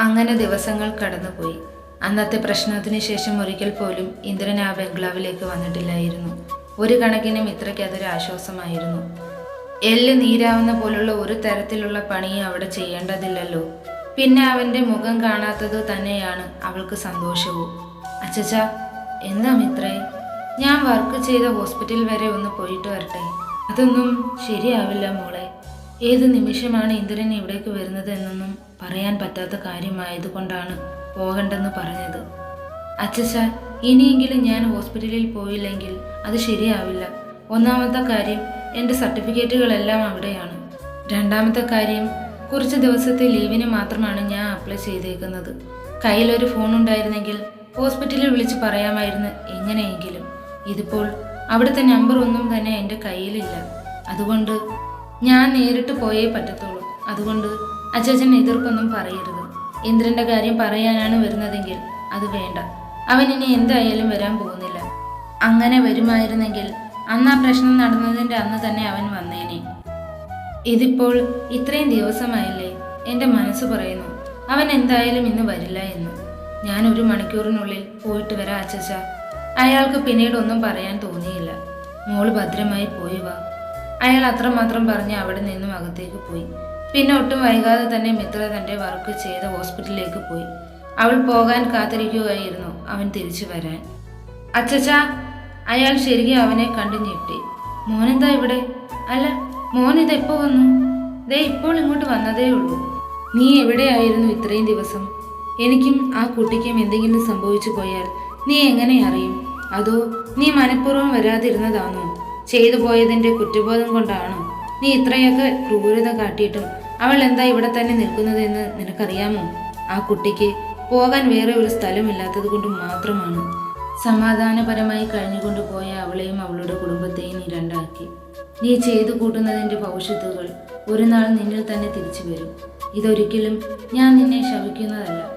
അങ്ങനെ ദിവസങ്ങൾ കടന്നുപോയി. അന്നത്തെ പ്രശ്നത്തിന് ശേഷം ഒരിക്കൽ പോലും ഇന്ദ്രൻ ആ ബംഗ്ലാവിലേക്ക് വന്നിട്ടില്ലായിരുന്നു. ഒരു കണക്കിനും ഇത്രയ്ക്ക് അതൊരു ആശ്വാസമായിരുന്നു. എല്ല് നീരാവുന്ന പോലുള്ള ഒരു തരത്തിലുള്ള പണിയും അവിടെ ചെയ്യേണ്ടതില്ലല്ലോ. പിന്നെ അവന്റെ മുഖം കാണാത്തത് തന്നെയാണ് അവൾക്ക് സന്തോഷവും. അച്ചച്ച എന്താ മിത്രേ? ഞാൻ വർക്ക് ചെയ്ത ഹോസ്പിറ്റൽ വരെ ഒന്ന് പോയിട്ട് വരട്ടെ? അതൊന്നും ശരിയാവില്ല മോളെ. ഏത് നിമിഷമാണ് ഇന്ദ്രൻ ഇവിടേക്ക് വരുന്നത് എന്നൊന്നും പറയാൻ പറ്റാത്ത കാര്യമായതുകൊണ്ടാണ് പോകണ്ടെന്ന് പറഞ്ഞത്. അച്ചച്ച ഇനിയെങ്കിലും ഞാൻ ഹോസ്പിറ്റലിൽ പോയില്ലെങ്കിൽ അത് ശരിയാവില്ല. ഒന്നാമത്തെ കാര്യം എന്റെ സർട്ടിഫിക്കറ്റുകളെല്ലാം അവിടെയാണ്. രണ്ടാമത്തെ കാര്യം കുറച്ച് ദിവസത്തെ ലീവിന് മാത്രമാണ് ഞാൻ അപ്ലൈ ചെയ്തേക്കുന്നത്. കയ്യിലൊരു ഫോൺ ഉണ്ടായിരുന്നെങ്കിൽ ഹോസ്പിറ്റലിൽ വിളിച്ച് പറയാമായിരുന്നു എങ്ങനെയെങ്കിലും. ഇതിപ്പോൾ അവിടുത്തെ നമ്പർ ഒന്നും തന്നെ എന്റെ കയ്യിലില്ല. അതുകൊണ്ട് ഞാൻ നേരിട്ട് പോയേ പറ്റത്തുള്ളൂ. അതുകൊണ്ട് അച്ഛൻ എതിർപ്പൊന്നും പറയരുത്. ഇന്ദ്രന്റെ കാര്യം പറയാനാണ് വരുന്നതെങ്കിൽ അത് വേണ്ട. അവൻ ഇനി എന്തായാലും വരാൻ പോകുന്നില്ല. അങ്ങനെ വരുമായിരുന്നെങ്കിൽ അന്ന് ആ പ്രശ്നം നടന്നതിന്റെ അന്ന് തന്നെ അവൻ വന്നേനെ. ഇതിപ്പോൾ ഇത്രയും ദിവസമായില്ലേ എന്റെ മനസ്സ് പറയുന്നു. അവൻ എന്തായാലും ഇന്ന് വരില്ല എന്ന്. ഞാൻ ഒരു മണിക്കൂറിനുള്ളിൽ പോയിട്ട് വരാം അച്ചച്ച അയാൾക്ക് പിന്നീട് ഒന്നും പറയാൻ തോന്നിയില്ല. മോൾ ഭദ്രമായി പോയി വാ. അയാൾ അത്രമാത്രം പറഞ്ഞ് അവിടെ നിന്നും അകത്തേക്ക് പോയി. പിന്നെ ഒട്ടും വൈകാതെ തന്നെ മിത്ര തന്റെ വർക്ക് ചെയ്ത ഹോസ്പിറ്റലിലേക്ക് പോയി. അവൾ പോകാൻ കാത്തിരിക്കുകയായിരുന്നു അവൻ തിരിച്ചു വരാൻ. അച്ചച്ച അയാൾ ശരിക്കും അവനെ കണ്ടു ഞെട്ടി. മോനെന്താ ഇവിടെ? അല്ല മോൻ ഇതെപ്പോ വന്നു? ദേ ഇപ്പോൾ ഇങ്ങോട്ട് വന്നതേ ഉള്ളൂ. നീ എവിടെയായിരുന്നു ഇത്രയും ദിവസം? എനിക്കും ആ കുട്ടിക്കും എന്തെങ്കിലും സംഭവിച്ചു പോയാൽ നീ എങ്ങനെ അറിയും? അതോ നീ മനഃപൂർവം വരാതിരുന്നതാണോ? ചെയ്തു പോയതിന്റെ കുറ്റബോധം കൊണ്ടാണോ? നീ ഇത്രയൊക്കെ ക്രൂരത കാട്ടിയിട്ടും അവൾ എന്താ ഇവിടെ തന്നെ നിൽക്കുന്നതെന്ന് നിനക്കറിയാമോ? ആ കുട്ടിക്ക് പോകാൻ വേറെ ഒരു സ്ഥലമില്ലാത്തത് കൊണ്ട് മാത്രമാണ്. സമാധാനപരമായി കഴിഞ്ഞുകൊണ്ട് പോയ അവളെയും അവളുടെ കുടുംബത്തെയും നീ രണ്ടാക്കി. നീ ചെയ്തു കൂട്ടുന്നതിന്റെ ഭവിഷ്യത്തുകൾ ഒരു നാൾ നിന്നിൽ തന്നെ തിരിച്ചു വരും. ഇതൊരിക്കലും ഞാൻ നിന്നെ ശവിക്കുന്നതല്ല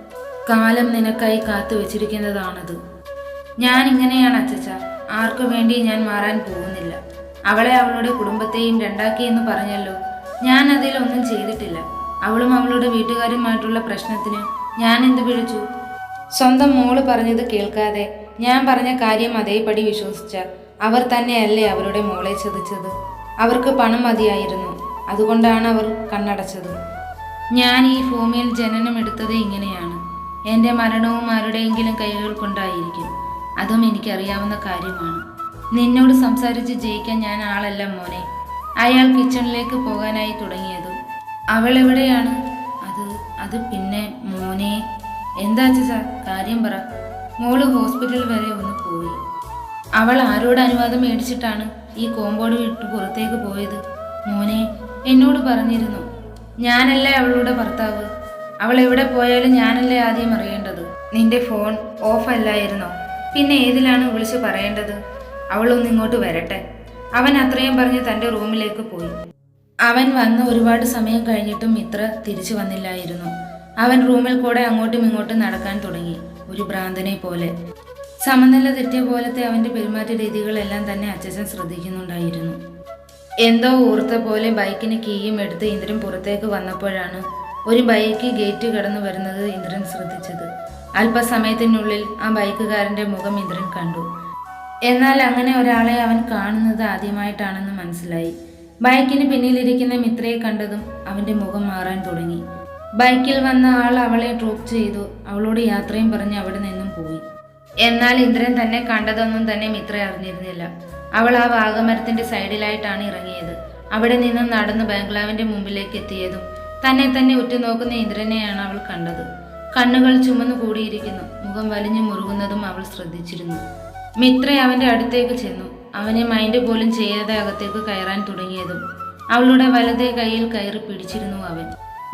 കാലം നിനക്കായി കാത്തു വച്ചിരിക്കുന്നതാണത് ഞാനിങ്ങനെയാണ് അച്ചച്ച. ആർക്കു വേണ്ടി ഞാൻ മാറാൻ പോകുന്നില്ല. അവളെ അവളുടെ കുടുംബത്തെയും രണ്ടാക്കി എന്ന് പറഞ്ഞല്ലോ. ഞാൻ അതിലൊന്നും ചെയ്തിട്ടില്ല. അവളും അവളുടെ വീട്ടുകാരുമായിട്ടുള്ള പ്രശ്നത്തിന് ഞാൻ എന്ത് പിഴച്ചു സ്വന്തം മോൾ പറഞ്ഞത് കേൾക്കാതെ ഞാൻ പറഞ്ഞ കാര്യം അതേപടി വിശ്വസിച്ച അവർ തന്നെയല്ലേ അവരുടെ മോളെ ചതിച്ചത്. അവർക്ക് പണം മതിയായിരുന്നു. അതുകൊണ്ടാണ് അവർ കണ്ണടച്ചത്. ഞാൻ ഈ ഭൂമിയിൽ ജനനം എടുത്തത് ഇങ്ങനെയാണ്. എന്റെ മരണവും ആരുടെയെങ്കിലും കൈകൾ കൊണ്ടായിരിക്കും അതും എനിക്കറിയാവുന്ന കാര്യമാണ്. നിന്നോട് സംസാരിച്ച് ജയിക്കാൻ ഞാൻ ആളല്ല മോനെ. അയാൾ കിച്ചണിലേക്ക് പോകാനായി തുടങ്ങിയത്. അവൾ എവിടെയാണ്? അത് അത് പിന്നെ മോനെ. എന്താ അച്ഛാ കാര്യം പറ. മോൾ ഹോസ്പിറ്റൽ വരെ ഒന്ന് പോയി. അവൾ ആരോട് അനുവാദം മേടിച്ചിട്ടാണ് ഈ കോമ്പൗണ്ട് വിട്ട് പുറത്തേക്ക് പോയത്? മോനെ എന്നോട് പറഞ്ഞിരുന്നു. ഞാനല്ലേ അവളുടെ ഭർത്താവ്. അവൾ എവിടെ പോയാലും ഞാനല്ലേ ആദ്യം അറിയേണ്ടത്. നിന്റെ ഫോൺ ഓഫ് അല്ലായിരുന്നോ? പിന്നെ ഏതിലാണ് വിളിച്ച് പറയേണ്ടത്? അവളൊന്ന് ഇങ്ങോട്ട് വരട്ടെ. അവൻ അത്രയും പറഞ്ഞ് തന്റെ റൂമിലേക്ക് പോയി. അവൻ വന്ന് ഒരുപാട് സമയം കഴിഞ്ഞിട്ടും ഇത്ര തിരിച്ചു വന്നില്ലായിരുന്നു. അവൻ റൂമിൽ കൂടെ അങ്ങോട്ടും ഇങ്ങോട്ടും നടക്കാൻ തുടങ്ങി ഒരു ഭ്രാന്തനെ പോലെ. സമനില തെറ്റിയ പോലത്തെ അവന്റെ പെരുമാറ്റ രീതികളെല്ലാം തന്നെ അച്ഛൻ ശ്രദ്ധിക്കുന്നുണ്ടായിരുന്നു. എന്തോ ഊർത്ത പോലെ ബൈക്കിന് കീയും എടുത്ത് ഇന്ദ്രൻ പുറത്തേക്ക് വന്നപ്പോഴാണ് ഒരു ബൈക്ക് ഗേറ്റ് കടന്നു വരുന്നത് ഇന്ദ്രൻ ശ്രദ്ധിച്ചത്. അല്പസമയത്തിനുള്ളിൽ ആ ബൈക്കുകാരന്റെ മുഖം ഇന്ദ്രൻ കണ്ടു. എന്നാൽ അങ്ങനെ ഒരാളെ അവൻ കാണുന്നത് ആദ്യമായിട്ടാണെന്ന് മനസ്സിലായി. ബൈക്കിന് പിന്നിലിരിക്കുന്ന മിത്രയെ കണ്ടതും അവന്റെ മുഖം മാറാൻ തുടങ്ങി. ബൈക്കിൽ വന്ന ആൾ അവളെ ഡ്രോപ്പ് ചെയ്തു. അവളോട് യാത്രയും പറഞ്ഞ് അവിടെ നിന്നും പോയി. എന്നാൽ ഇന്ദ്രൻ തന്നെ കണ്ടതൊന്നും തന്നെ മിത്ര അറിഞ്ഞിരുന്നില്ല. അവൾ ആ വാഗമരത്തിന്റെ സൈഡിലായിട്ടാണ് ഇറങ്ങിയത്. അവിടെ നിന്നും നടന്ന് ബംഗ്ലാവിന്റെ മുമ്പിലേക്ക് എത്തിയതും തന്നെ തന്നെ ഉറ്റുനോക്കുന്ന ഇന്ദ്രനെയാണ് അവൾ കണ്ടത്. കണ്ണുകൾ ചുമന്നു കൂടിയിരിക്കുന്നു. മുഖം വലിഞ്ഞു മുറുകുന്നതും അവൾ ശ്രദ്ധിച്ചിരുന്നു. മിത്ര അവന്റെ അടുത്തേക്ക് ചെന്നു. അവനെ മൈൻഡ് പോലും ചെയ്യാതെ അകത്തേക്ക് കയറാൻ തുടങ്ങിയതും അവളുടെ വലതേ കയ്യിൽ കയറി പിടിച്ചിരുന്നു അവൻ.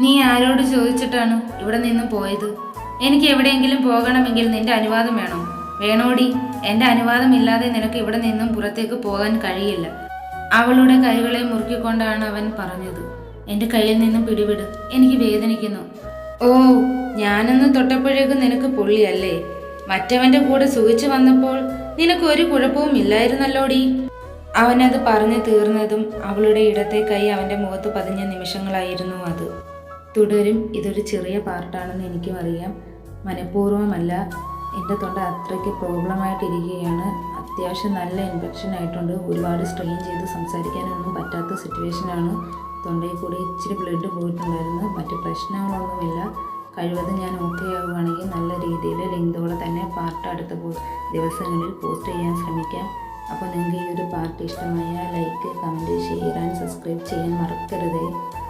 നീ ആരോട് ചോദിച്ചിട്ടാണ് ഇവിടെ നിന്ന് പോയത്? എനിക്ക് എവിടെയെങ്കിലും പോകണമെങ്കിൽ നിന്റെ അനുവാദം വേണോ. വേണോടി എന്റെ അനുവാദം ഇല്ലാതെ നിനക്ക് ഇവിടെ നിന്നും പുറത്തേക്ക് പോകാൻ കഴിയില്ല അവളുടെ കൈകളെ മുറുക്കിക്കൊണ്ടാണ് അവൻ പറഞ്ഞത്. എന്റെ കയ്യിൽ നിന്നും പിടിവിട്. എനിക്ക് വേദനിക്കുന്നു. ഓ ഞാനൊന്ന് തൊട്ടപ്പോഴേക്കും നിനക്ക് പൊള്ളിയല്ലേ? മറ്റവന്റെ കൂടെ സുഖിച്ചു വന്നപ്പോൾ നിനക്ക് ഒരു കുഴപ്പവും ഇല്ലായിരുന്നല്ലോടി? അവനത് പറഞ്ഞു തീർന്നതും അവളുടെ ഇടത്തെ കൈ അവന്റെ മുഖത്ത് പതിഞ്ഞ നിമിഷങ്ങളായിരുന്നു അത്. തുടരും ഇതൊരു ചെറിയ പാർട്ടാണെന്ന് എനിക്കും അറിയാം. മനഃപൂർവമല്ല എന്റെ തൊണ്ട അത്രയ്ക്ക് പ്രോബ്ലമായിട്ടിരിക്കുകയാണ്. അത്യാവശ്യം നല്ല ഇൻഫെക്ഷൻ ആയിട്ടുണ്ട്. ഒരുപാട് സ്ട്രെയിൻ ചെയ്ത് സംസാരിക്കാനൊന്നും പറ്റാത്ത സിറ്റുവേഷനാണ്. തൊണ്ടയിൽ കൂടി ഇച്ചിരി ബ്ലഡ് പോയിട്ടുണ്ടായിരുന്നു. മറ്റ് പ്രശ്നങ്ങളൊന്നുമില്ല. കഴിവതും ഞാൻ ഓക്കെ ആവുകയാണെങ്കിൽ നല്ല രീതിയിൽ ലിങ്കോടെ തന്നെ പാർട്ട് അടുത്ത ദിവസങ്ങളിൽ പോസ്റ്റ് ചെയ്യാൻ ശ്രമിക്കാം. അപ്പോൾ നിങ്ങൾക്ക് ഈ ഒരു പാർട്ട് ഇഷ്ടമായ like comment share and subscribe ചെയ്യാൻ മറക്കരുത്.